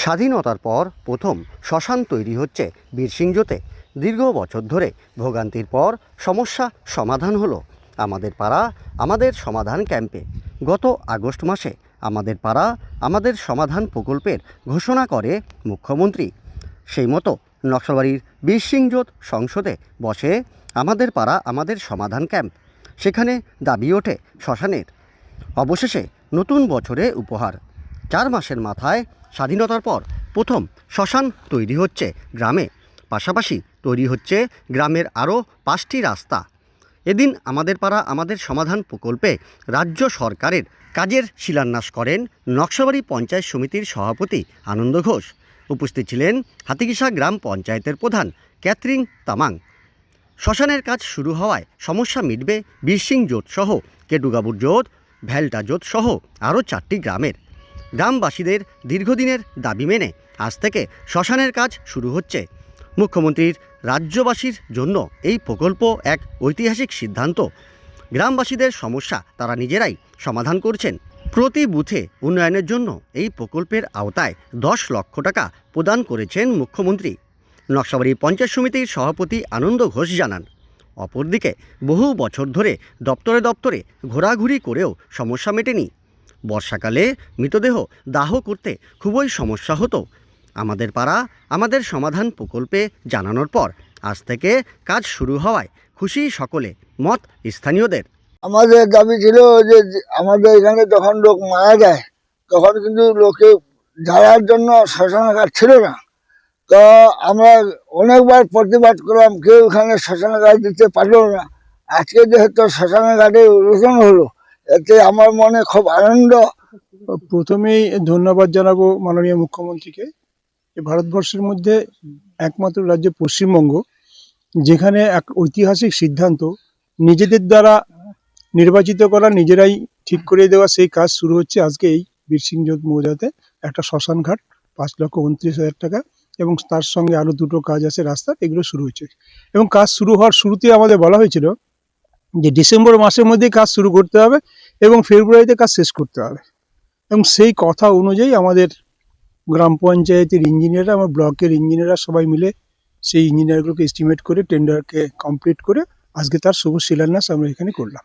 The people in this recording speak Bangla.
স্বাধীনতার পর প্রথম শ্মশান তৈরি হচ্ছে বীরসিংহতে দীর্ঘ বছর ধরে ভোগান্তির পর সমস্যা সমাধান হলো। আমাদের পাড়া আমাদের সমাধান ক্যাম্পে। গত আগস্ট মাসে আমাদের পাড়া আমাদের সমাধান প্রকল্পের ঘোষণা করে মুখ্যমন্ত্রী। সেই মতো নকশালবাড়ির বীরসিংহজোত সংসদে বসে আমাদের পাড়া আমাদের সমাধান ক্যাম্প। সেখানে দাবি ওঠে শ্মশানের। অবশেষে নতুন বছরে উপহার। চার মাসের মাথায় স্বাধীনতার পর প্রথম শ্মশান তৈরি হচ্ছে গ্রামে। পাশাপাশি তৈরি হচ্ছে গ্রামের আরও পাঁচটি রাস্তা। এদিন আমাদের পাড়া আমাদের সমাধান প্রকল্পে রাজ্য সরকারের কাজের শিলান্যাস করেন নকশাবাড়ি পঞ্চায়েত সমিতির সভাপতি আনন্দ ঘোষ। উপস্থিত ছিলেন হাতিকিসা গ্রাম পঞ্চায়েতের প্রধান ক্যাথরিন তামাং। শ্মশানের কাজ শুরু হওয়ায় সমস্যা মিটবে বীরসিং জোট সহ কেটুগাবুর জোট ভ্যালটা জোট সহ আরও চারটি গ্রামের। গ্রামবাসীদের দীর্ঘদিনের দাবি মেনে আজ থেকে শ্মশানের কাজ শুরু হচ্ছে। মুখ্যমন্ত্রীর রাজ্যবাসীর জন্য এই প্রকল্প এক ঐতিহাসিক সিদ্ধান্ত। গ্রামবাসীদের সমস্যা তারা নিজেরাই সমাধান করছেন। প্রতি বুথে উন্নয়নের জন্য এই প্রকল্পের আওতায় দশ লক্ষ টাকা প্রদান করেছেন মুখ্যমন্ত্রী। নকশাবাড়ি পঞ্চায়েত সমিতির সভাপতি আনন্দ ঘোষ জানান, অপরদিকে বহু বছর ধরে দপ্তরে দপ্তরে ঘোরাঘুরি করেও সমস্যা মেটেনি। বর্ষাকালে মৃতদেহ দাহ করতে খুবই সমস্যা হতো। আমাদের পাড়া, আমাদের সমাধান প্রকল্পে জানানোর পর আজ থেকে কাজ শুরু হওয়ায় খুশি সকলে, মত স্থানীয়দের। আমাদের দাবি ছিল যে আমাদের এখানে যখন লোক মারা যায়, তখন কিন্তু লোকে যাওয়ার জন্য শ্মশানাগার ছিল না। তো আমরা অনেকবার প্রতিবাদ করলাম, কেউ এখানে শ্মশানাগার দিতে পারল না। আজকে যেহেতু শ্মশানাগারে রোপণ হলো এতে আমার মনে খুব আনন্দ। প্রথমেই ধন্যবাদ জানাব মাননীয় মুখ্যমন্ত্রীকে। ভারতবর্ষের মধ্যে একমাত্র রাজ্য পশ্চিমবঙ্গ, যেখানে এক ঐতিহাসিক সিদ্ধান্ত নিজেদের দ্বারা নির্বাচিত করা, নিজেরাই ঠিক করে দেওয়া সেই কাজ শুরু হচ্ছে আজকে এই বীরসিংহ মৌজাতে। একটা শ্মশান ঘাট, পাঁচ লক্ষ উনত্রিশ হাজার টাকা এবং তার সঙ্গে আরও দুটো কাজ আছে রাস্তার, এগুলো শুরু হচ্ছে। এবং কাজ শুরু হওয়ার শুরুতে আমাদের বলা হয়েছিল যে ডিসেম্বর মাসের মধ্যেই কাজ শুরু করতে হবে এবং ফেব্রুয়ারিতে কাজ শেষ করতে হবে। এবং সেই কথা অনুযায়ী আমাদের গ্রাম পঞ্চায়েতের ইঞ্জিনিয়াররা, আমার ব্লকের ইঞ্জিনিয়াররা সবাই মিলে সেই ইঞ্জিনিয়ারগুলোকে এস্টিমেট করে টেন্ডারকে কমপ্লিট করে আজকে তার শুভ শিলান্যাস আমরা এখানে করলাম।